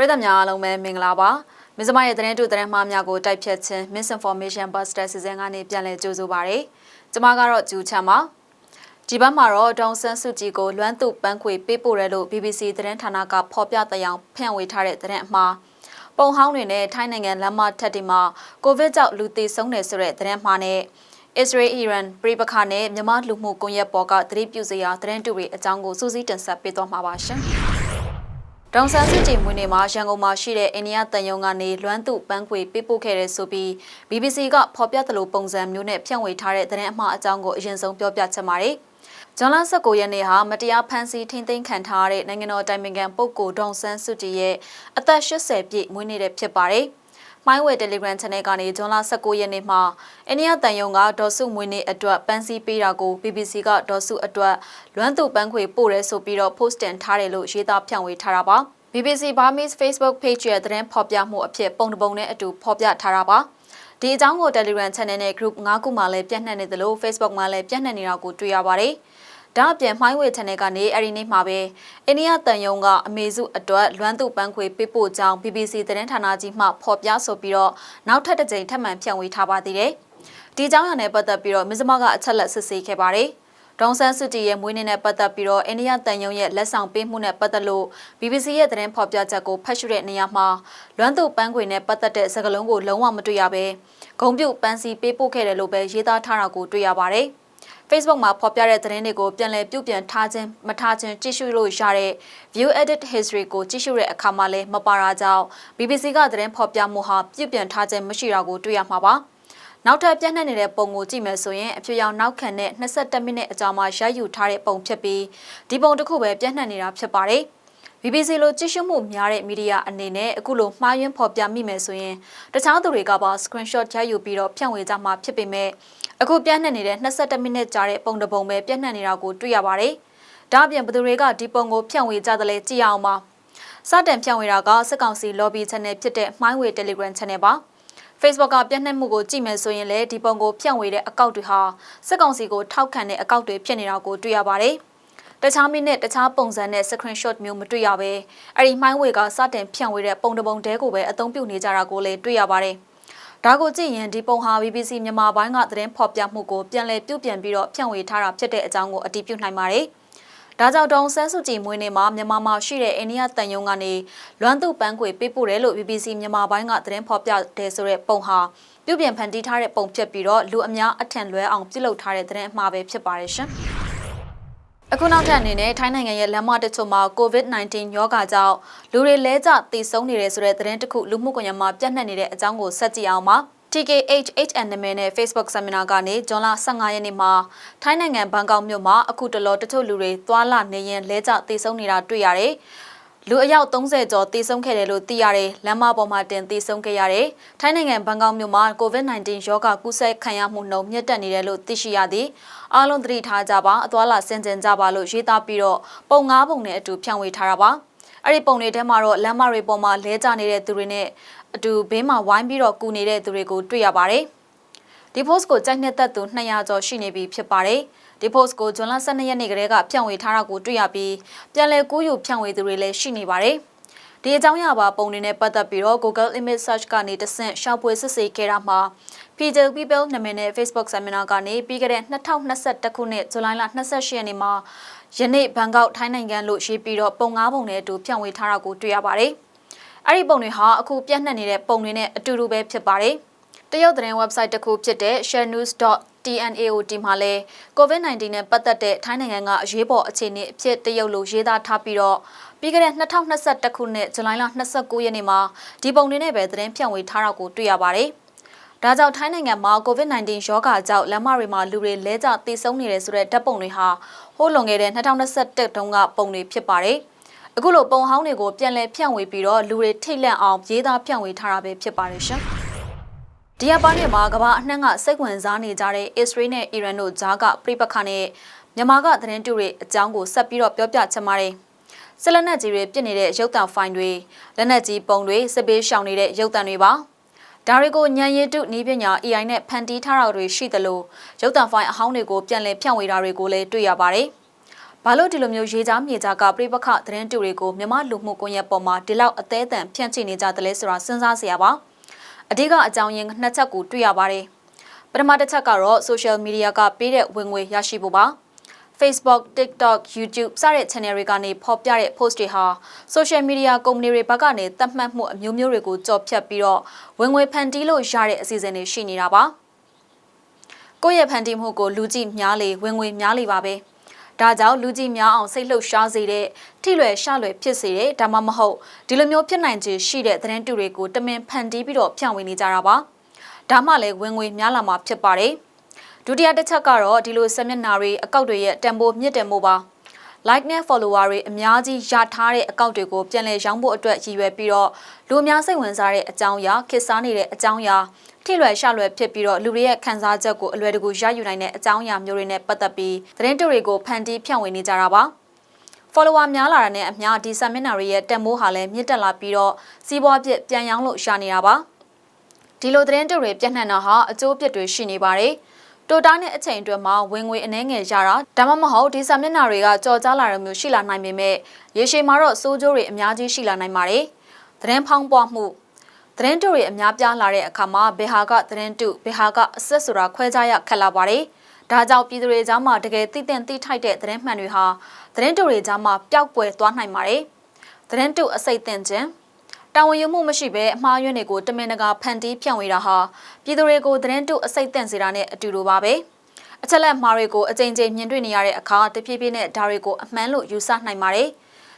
ပရိသတ်များအားလုံးပဲမင်္ဂလာပါမစ္စမရဲ့သတင်းတူသတင်းမှားများကိုတိုက်ဖြတ်ခြင်း misinformation buster စီစဉ်ကနေပြန်လည်ကြိုဆိုပါရစေကျွန်မကတော့ဂျူချမ်းပါဒီဘက်မှာတော့ဒေါန်ဆန်းစုကြည်ကိုလွမ်းသူပန်းခွေပေးပို့ရဲလို့ BBC သတင်းဌာနကဖော်ပြတဲ့အောင်ဖြန့်ဝေထားတဲ့သတင်းအမှားပုံဟောင်းတွေနဲ့ထိုင်းနိုင်ငံလမ်းမထက်တွေမှာကိုဗစ်ကြောင့်လူသေဆုံးတယ်ဆိုတဲ့သတင်းမှားနဲ့ Israel Iran ပြည်ပခါနဲ့မြန်မာလူမှုကွန်ရက်ပေါ်ကသတိပြုစရာသတင်းတူတွေအကြောင်းကိုစူးစီးတင်ဆက်ပေးသွားမှာပါရှင်။ ဒေါန်ဆန်းစစ်တီမွေးနေ့မှာရန်ကုန်မှာရှိတဲ့အိန္ဒိယတန်ယုံကနေလွမ်းသူပန်းခွေပေးပို့ခဲ့တဲ့ဆိုပြီး BBC ကဖော်ပြသလိုပုံစံမျိုးနဲ့ဖြန့်ဝေထားတဲ့သတင်းအမှားအကြောင်းကိုအရင်ဆုံးပြောပြချင်ပါတယ်။ဂျွန်လ19ရက်နေ့ဟာမတရားဖမ်းဆီးထိန်းသိမ်းခံထားရတဲ့နိုင်ငံတော်တိုင်ပင်ခံပုဂ္ဂိုလ်ဒေါန်ဆန်းစုကြည်ရဲ့အသက်80ပြည့်မွေးနေ့တဲ့ဖြစ်ပါတယ်။ မိုင်းဝဲ Telegram Channel ကနေဇွန်လ19ရက်နေ့မှာအိန္ဒိယတန်ယုံကဒေါ်စုမွေးနေ့အတွက်ပန်းစည်းပေးတာကို BBC ကဒေါ်စုအတွက်လွမ်းသူပန်းခွေပို့ရဲဆိုပြီးတော့ post တင်ထားတယ်လို့ရေးသားဖြန့်ဝေထားတာပါ။ BBC Burmese Facebook page ရဲ့သတင်းဖော်ပြမှုအဖြစ်ပုံတပုံနဲ့အတူဖော်ပြထားတာပါဒီအကြောင်းကို Telegram Channel နဲ့ Group 9ခုမှလည်းပြန့်နှံ့နေသလို Facebook မှာလည်းပြန့်နှံ့နေတာကိုတွေ့ရပါတယ် ဒါအပြင်မှိုင်းဝေ channel ကနေအဲ့ဒီနေ့မှာပဲအိန္ဒိယတန်ယုံကအမေစုအတွက်လွမ်းသူပန်းခွေပေးပို့ကြောင်း BBC သတင်းဌာနကြီးမှဖော်ပြဆိုပြီးတော့နောက်ထပ်တစ်ကြိမ်ထပ်မံဖြန့်ဝေထားပါသေးတယ်ဒီအကြောင်းအရာနဲ့ပတ်သက်ပြီးတော့မစ္စမကအချက်လက်စစ်ဆေးခဲ့ပါတယ်။ဒေါန်ဆန်းစုကြည်ရဲ့မွေးနေ့နဲ့ပတ်သက်ပြီးတော့အိန္ဒိယတန်ယုံရဲ့လက်ဆောင်ပေးမှုနဲ့ပတ်သက်လို့ BBC ရဲ့သတင်းဖော်ပြချက်ကိုဖတ်ရှုတဲ့နေရာမှာလွမ်းသူပန်းခွေနဲ့ပတ်သက်တဲ့စကားလုံးကိုလုံးဝမတွေ့ရဘဲဂုံပြုတ်ပန်းစီပေးပို့ခဲ့တယ်လို့ပဲရေးသားထားတာကိုတွေ့ရပါတယ်။ Facebook မှာဖော်ပြတဲ့သတင်းတွေကိုပြန်လည်ပြုပြင်ထားခြင်းမထားခြင်းကြည့်ရှုလို့ရတဲ့ View Edit History ကိုကြည့်ရှုတဲ့အခါမှာလည်းမပါတာကြောင့် BBC ကသတင်းဖော်ပြမှုဟာပြုပြင်ထားခြင်းမရှိတာကိုတွေ့ရမှာပါ။နောက်ထပ်ပြန့်နှံ့နေတဲ့ပုံကိုကြည့်မယ်ဆိုရင်အဖြူရောင်နောက်ခံနဲ့22မိနစ်အကြာမှာရိုက်ယူထားတဲ့ပုံဖြစ်ပြီးဒီပုံတစ်ခုပဲပြန့်နှံ့နေတာဖြစ်ပါတယ်။ BBC လိုကြည့်ရှုမှုများတဲ့မီဒီယာအနေနဲ့အခုလိုမှားယွင်းဖော်ပြမိမယ်ဆိုရင်တခြားသူတွေကပါ screenshot ရိုက်ယူပြီးတော့ဖြန့်ဝေကြမှာဖြစ်ပေမဲ့ အခုပြန့်နှံ့နေတဲ့22မိနစ်ကြာတဲ့ပုံတစ်ပုံပဲပြန့်နှံ့နေတာကိုတွေ့ရပါတယ်။ဒါ့အပြင်ဘသူတွေကဒီပုံကိုဖြန့်ဝေကြတယ်လဲကြည့်ရအောင်ပါ။စတင်ဖြန့်ဝေတာကစစ်ကောင်စီ lobby channel ဖြစ်တဲ့ Mindway Telegram channel ပါ။ Facebook ကပြန့်နှံ့မှုကိုကြည့်မယ်ဆိုရင်လည်းဒီပုံကိုဖြန့်ဝေတဲ့အကောင့်တွေဟာစစ်ကောင်စီကိုထောက်ခံတဲ့အကောင့်တွေဖြစ်နေတာကိုတွေ့ရပါတယ်။တခြားမိနစ်တခြားပုံစံနဲ့ screenshot မျိုးမတွေ့ရဘဲအဲ့ဒီမှိုင်းဝေကစတင်ဖြန့်ဝေတဲ့ပုံတစ်ပုံတဲကိုပဲအသုံးပြုနေကြတာကိုလည်းတွေ့ရပါတယ်။ ဒါကိုကြည့်ရင်ဒီပုံဟာ BBC မြန်မာပိုင်းကသတင်းဖော်ပြမှုကိုပြန်လည်ပြုပြင်ပြီးတော့ဖြန့်ဝေထားတာဖြစ်တဲ့အကြောင်းကိုအတည်ပြုနိုင်ပါတယ်။ဒါကြောင့်ဒေါန်ဆန်းစုကြည်မွေးနေ့မှာမြန်မာမှာရှိတဲ့အိန္ဒိယတန်ယုံကနေလွမ်းသူပန်းခွေပေးပို့တယ်လို့ BBC မြန်မာပိုင်းကသတင်းဖော်ပြတယ်ဆိုတဲ့ပုံဟာပြုပြင်ဖန်တီးထားတဲ့ပုံဖြစ်ပြီးတော့လူအများအထင်လွဲအောင်ပြုလုပ်ထားတဲ့သတင်းအမှားပဲဖြစ်ပါတယ်ရှင်။ အခုနောက်ထပ်အနေနဲ့ထိုင်းနိုင်ငံရဲ့လမ်းမတချို့မှာ COVID-19 ရောဂါကြောင့်လူတွေလဲကျတည်ဆုံးနေတယ်ဆိုတဲ့သတင်းတစ်ခုလူမှုကွန်ရက်မှာပြန့်နှံ့နေတဲ့အကြောင်းကိုဆက်ကြည့်အောင်ပါ။ TKHHN နာမည်နဲ့ Facebook Seminar ကနေဇွန်လ15ရက်နေ့မှာထိုင်းနိုင်ငံဘန်ကောက်မြို့မှာအခုတလောတချို့လူတွေသွာလာနေရင်လဲကျတည်ဆုံးနေတာတွေ့ရတယ်။ လူအယောက်30ကျော်တည်ဆုံးခဲ့တယ်လို့သိရတယ်။လမ်းမပေါ်မှာတင်တည်ဆုံးခဲ့ရတယ်။ထိုင်းနိုင်ငံဘန်ကောက်မြို့မှာ COVID-19 ရောဂါကူးစက်ခံရမှုနှုန်းမြင့်တက်နေတယ်လို့သိရှိရသည်။အားလုံးသတိထားကြပါအသွာလာဆင်ခြင်ကြပါလို့ရေးသားပြီးတော့ပုံငါးပုံနဲ့အတူဖြန့်ဝေထားတာပါ။အဲ့ဒီပုံတွေထဲမှာတော့လမ်းမတွေပေါ်မှာလဲကျနေတဲ့သူတွေနဲ့အတူဘေးမှာဝိုင်းပြီးတော့ကူနေတဲ့သူတွေကိုတွေ့ရပါတယ်။ဒီ post ကိုကြိုက်နှစ်သက်သူ200ကျော်ရှိနေပြီဖြစ်ပါတယ်။ ဒီ post ကိုဇွန်လ12ရက်နေ့ကတည်းကဖြန့်ဝေထားတာကိုတွေ့ရပြီးပြန်လည်ကူးယူဖြန့်ဝေသူတွေလည်းရှိနေပါတယ်။ဒီအကြောင်းအရာပါပုံတွေနဲ့ပတ်သက်ပြီးတော့ Google Image Search ကနေတဆင့်ရှာဖွေစစ်ဆေးခဲ့တာမှာ Peter People နာမည်နဲ့ Facebook Seminar ကနေပြီးခဲ့တဲ့2021ခုနှစ်ဇူလိုင်လ28ရက်နေ့မှာယနေ့ဘန်ကောက်ထိုင်းနိုင်ငံလို့ရေးပြီးတော့ပုံငါးပုံနဲ့အတူဖြန့်ဝေထားတာကိုတွေ့ရပါတယ်။အဲ့ဒီပုံတွေဟာအခုပြန့်နှံ့နေတဲ့ပုံတွေနဲ့အတူတူပဲဖြစ်ပါတယ်။တရုတ်သတင်း website တစ်ခုဖြစ်တဲ့ sharenews.tnaot မှာလည်း COVID-19 နဲ့ပတ်သက်တဲ့ထိုင်းနိုင်ငံကအရေးပေါ်အခြေအနေအဖြစ်တရုတ်လိုရေးသားထားပြီးတော့ပြီးခဲ့တဲ့2021ခုနှစ်ဇူလိုင်လ29ရက်နေ့မှာဒီပုံတွေနဲ့ပဲသတင်းဖြန့်ဝေထားတာကိုတွေ့ရပါတယ်။ဒါကြောင့်ထိုင်းနိုင်ငံမှာ COVID-19 ရောဂါကြောင့်လမ်းမတွေမှာလူတွေလဲကျသေဆုံးနေတယ်ဆိုတဲ့ဓာတ်ပုံတွေဟာဟိုးလွန်ခဲ့တဲ့2021တုန်းကပုံတွေဖြစ်ပါတယ်။အခုလိုပုံဟောင်းတွေကိုပြန်လည်ဖြန့်ဝေပြီးတော့လူတွေထိတ်လန့်အောင်ရေးသားဖြန့်ဝေထားတာပဲဖြစ်ပါတယ်ရှင်။ ဒီအပိုင်းတွေမှာကမ္ဘာအနှံ့ကစိတ်ဝင်စားနေကြတဲ့အစ္စရေးနဲ့အီရန်တို့ကြားကပြိပခါနဲ့မြန်မာကသတင်းတူတွေအကြောင်းကိုဆက်ပြီးတော့ပြောပြချင်ပါတယ်။စစ်လက်နက်ကြီးတွေပြစ်နေတဲ့ရုပ်သံဖိုင်တွေလက်နက်ကြီးပုံတွေစစ်ပေးရှောင်နေတဲ့ရုပ်သံတွေပါ။ဒါတွေကိုညံရည်တုနီးပညာ AI နဲ့ဖန်တီးထားတာတွေရှိသလိုရုပ်သံဖိုင်အဟောင်းတွေကိုပြန်လည်ဖြန့်ဝေတာတွေကိုလည်းတွေ့ရပါတယ်။ဘာလို့ဒီလိုမျိုးရေးကြားမြေကြားကပြိပခသတင်းတူတွေကိုမြမလူမှုကွန်ရက်ပေါ်မှာဒီလောက်အသေးအံဖြန့်ချိနေကြတယ်လဲဆိုတာစဉ်းစားစရာပါ အဓိကအကြောင်းရင်းနှစ်ချက်ကိုတွေ့ရပါတယ်ပထမတစ်ချက်ကတော့ social media ကပေးတဲ့ဝင်ငွေရရှိဖို့ပါ Facebook, TikTok, YouTube စတဲ့ channel တွေကနေဖော်ပြတဲ့ post တွေဟာ social media ကုမ္ပဏီတွေဘက်ကနေသတ်မှတ်မှုအမျိုးမျိုးတွေကိုကြော်ဖြတ်ပြီးတော့ဝင်ငွေဖန်တီးလို့ရတဲ့အစီအစဉ်တွေရှိနေတာပါ။ကိုယ့်ရဲ့ဖန်တီးမှုကိုလူကြည့်များလေဝင်ငွေများလေပါပဲ။ ဒါကြောင့်လူကြည့်များအောင်စိတ်လှုပ်ရှားစေတဲ့ထိလွယ်ရှလွယ်ဖြစ်စေတဲ့ဒါမှမဟုတ်ဒီလိုမျိုးဖြစ်နိုင်ခြေရှိတဲ့သတင်းတူတွေကိုတမင်ဖန်တီးပြီးတော့ဖြန့်ဝေနေကြတာပါ။ဒါမှလည်းဝင်ငွေများလာမှာဖြစ်ပါတယ်။ဒုတိယတစ်ချက်ကတော့ဒီလိုဆက်မျက်နှာတွေအကောင့်တွေရဲ့တန်ဖိုးမြင့်တယ်မို့ပါ like နဲ့ follower တွေအများကြီးရထားတဲ့အကောင့်တွေကိုပြန်လည်ရောင်းဖို့အတွက်ရည်ရွယ်ပြီးတော့လူအများစိတ်ဝင်စားတဲ့အကြောင်းအရာခေတ်စားနေတဲ့အကြောင်းအရာထိလွယ်ရှလွယ်ဖြစ်ပြီးတော့လူတွေရဲ့ခံစားချက်ကိုအလွယ်တကူရယူနိုင်တဲ့အကြောင်းအရာမျိုးတွေနဲ့ပတ်သက်ပြီးသတင်းတူတွေကိုဖန်တီးဖြန့်ဝေနေကြတာပါ follower များလာတဲ့နဲ့အများဒီ seminar တွေရဲ့တန်ဖိုးဟာလည်းမြင့်တက်လာပြီးတော့စီးပွားပြစ်ပြန်ရောင်းလို့ရှာနေတာပါဒီလိုသတင်းတူတွေပြန့်နှံ့တာဟာအကျိုးပြစ်တွေရှိနေပါတယ်။ တိုတာနဲ့အချိန်အတွင်းမှာဝင်ငွေအနှဲငယ်ရတာဒါမှမဟုတ်ဒီစာမျက်နှာတွေကကြော်ကြားလာတဲ့မျိုးရှိလာနိုင်ပေမဲ့ရေရှည်မှာတော့စိုးကျိုးတွေအများကြီးရှိလာနိုင်ပါတယ်။သတင်းဖောင်းပွားမှုသတင်းတူတွေအများပြားလာတဲ့အခါမှာဘယ်ဟာကသတင်းတူဘယ်ဟာကအဆက်ဆိုတာခွဲခြားရခက်လာပါတယ်။ဒါကြောင့်ပြည်သူတွေကြားမှာတကယ်သိတဲ့သိထိုက်တဲ့သတင်းမှန်တွေဟာသတင်းတူတွေကြားမှာပျောက်ကွယ်သွားနိုင်ပါတယ်။သတင်းတူအစိတ်တင်ခြင်း တာဝန်ယူမှုမရှိဘဲအမှားယွင်းတွေကိုတမင်တကာဖန်တီးဖြန့်ဝေတာဟာပြည်သူတွေကိုသတင်းတုအစိတ်တန့်စေတာနဲ့အတူတူပါပဲအချက်လက်မှားတွေကိုအကြိမ်ကြိမ်မြင်တွေ့နေရတဲ့အခါတဖြည်းဖြည်းနဲ့ဒါတွေကိုအမှန်လို့ယူဆနိုင်ပါတယ်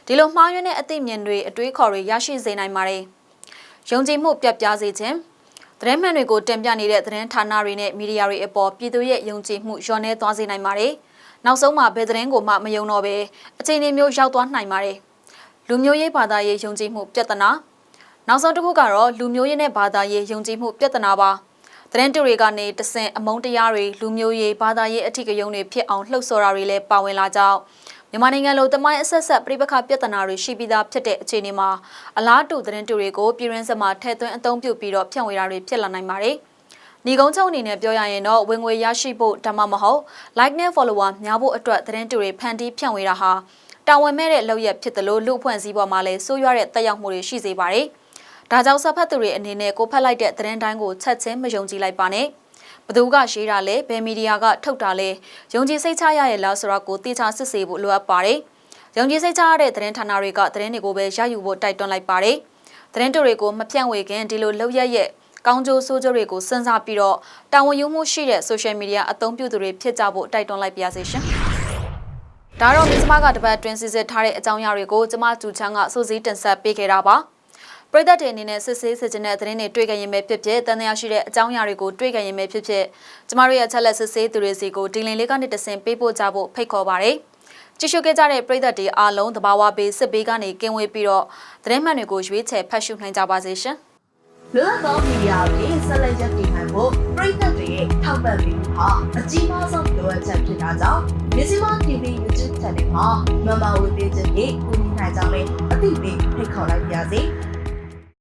ဒီလိုမှားယွင်းတဲ့အသိဉာဏ်တွေအတွေးခေါ်တွေရရှိစေနိုင်ပါတယ်ယုံကြည်မှုပြတ်ပြားစေခြင်းသတင်းမှန်တွေကိုတင်ပြနေတဲ့သတင်းဌာနတွေနဲ့မီဒီယာတွေအပေါ်ပြည်သူရဲ့ယုံကြည်မှုလျော့နေသွားစေနိုင်ပါတယ်နောက်ဆုံးမှာဘယ်သတင်းကိုမှမယုံတော့ဘဲအခြေအနေမျိုးရောက်သွားနိုင်ပါတယ်လူမျိုးရေးဘာသာရေးယုံကြည်မှုပြဿနာ နောက်ဆုံးတစ်ခုကတော့လူမျိုးရေးနဲ့ဘာသာရေးယုံကြည်မှုပြဿနာပါသတင်းတူတွေကနေတဆင်အမုန်းတရားတွေလူမျိုးရေးဘာသာရေးအထီးကယုံတွေဖြစ်အောင်လှုပ်ဆော်တာတွေလည်းပါဝင်လာကြောင်းမြန်မာနိုင်ငံလိုတမိုင်းအဆက်ဆက်ပြိပခပြဿနာတွေရှိပြီးသားဖြစ်တဲ့အခြေအနေမှာအလားတူသတင်းတူတွေကိုပြည်ရင်းစမှာထည့်သွင်းအသုံးပြုပြီးတော့ဖြန့်ဝေတာတွေဖြစ်လာနိုင်ပါတယ်။ညီကုန်းချုပ်အနေနဲ့ပြောရရင်တော့ဝင်ငွေရရှိဖို့ဒါမှမဟုတ် like နဲ့ follower များဖို့အတွက်သတင်းတူတွေဖန်တီးဖြန့်ဝေတာဟာတာဝန်မဲ့တဲ့လုပ်ရက်ဖြစ်တယ်လို့လူအဖွဲ့အစည်းပေါ်မှာလည်းဆိုးရွားတဲ့တက်ရောက်မှုတွေရှိစေပါတယ်။ ဒါကြောင့်စဖတ်သူတွေအနေနဲ့ကိုဖတ်လိုက်တဲ့သတင်းတိုင်းကိုချက်ချင်းမယုံကြည်လိုက်ပါနဲ့ဘသူကရေးတာလဲဘယ်မီဒီယာကထုတ်တာလဲယုံကြည်စိတ်ချရရဲ့လားဆိုတာကိုသိချစစ်ဆေးဖို့လိုအပ်ပါတယ်ယုံကြည်စိတ်ချရတဲ့သတင်းဌာနတွေကသတင်းတွေကိုပဲရယူဖို့တိုက်တွန်းလိုက်ပါတယ်သတင်းတူတွေကိုမပြန့်ဝေခင်ဒီလိုလောက်ရရဲ့ကောင်းကျိုးဆိုးကျိုးတွေကိုစဉ်းစားပြီးတော့တာဝန်ယူမှုရှိတဲ့ social media အသုံးပြုသူတွေဖြစ်ကြဖို့တိုက်တွန်းလိုက်ပါရစေရှင်ဒါတော့မြစမကတပတ်တွင်စစ်စစ်ထားတဲ့အကြောင်းအရာတွေကိုကျမကျူချန်းကစိုးစည်းတင်ဆက်ပေးခဲ့တာပါ ပရိသတ်တွေအနေနဲ့စစ်ဆေးစစ်ကျင်တဲ့သတင်းတွေတွေ့ကြရင်ပဲဖြစ်ဖြစ်တန်တရားရှိတဲ့အကြောင်းအရာတွေကိုတွေ့ကြရင်ပဲဖြစ်ဖြစ်ကျမတို့ရဲ့အချက်လက်စစ်ဆေးသူတွေစီကိုဒီလင်လေးကနေတဆင်ပေးပို့ကြဖို့ဖိတ်ခေါ်ပါတယ်ကြည့်ရှုခဲ့ကြတဲ့ပရိသတ်တွေအားလုံးတဘာဝဘေးစစ်ဘေးကနေကင်းဝေးပြီးတော့သတင်းမှန်တွေကိုရွေးချယ်ဖတ်ရှုနိုင်ကြပါစေရှင်လွတ်သောမီဒီယာတွေဆက်လက်ရည်တည်နိုင်ဖို့ပြည်သက်တွေရဲ့ထောက်ပံ့ပေးမှုဟာအကြီးမားဆုံးလိုအပ်ချက်ဖြစ်တာကြောင့်မြစီမ TV YouTube Channel မှာမမဝေပေးခြင်းဖြင့်ကူညီနိုင်ကြမယ်အသိပေးဖိတ်ခေါ်လိုက်ပါရစေ။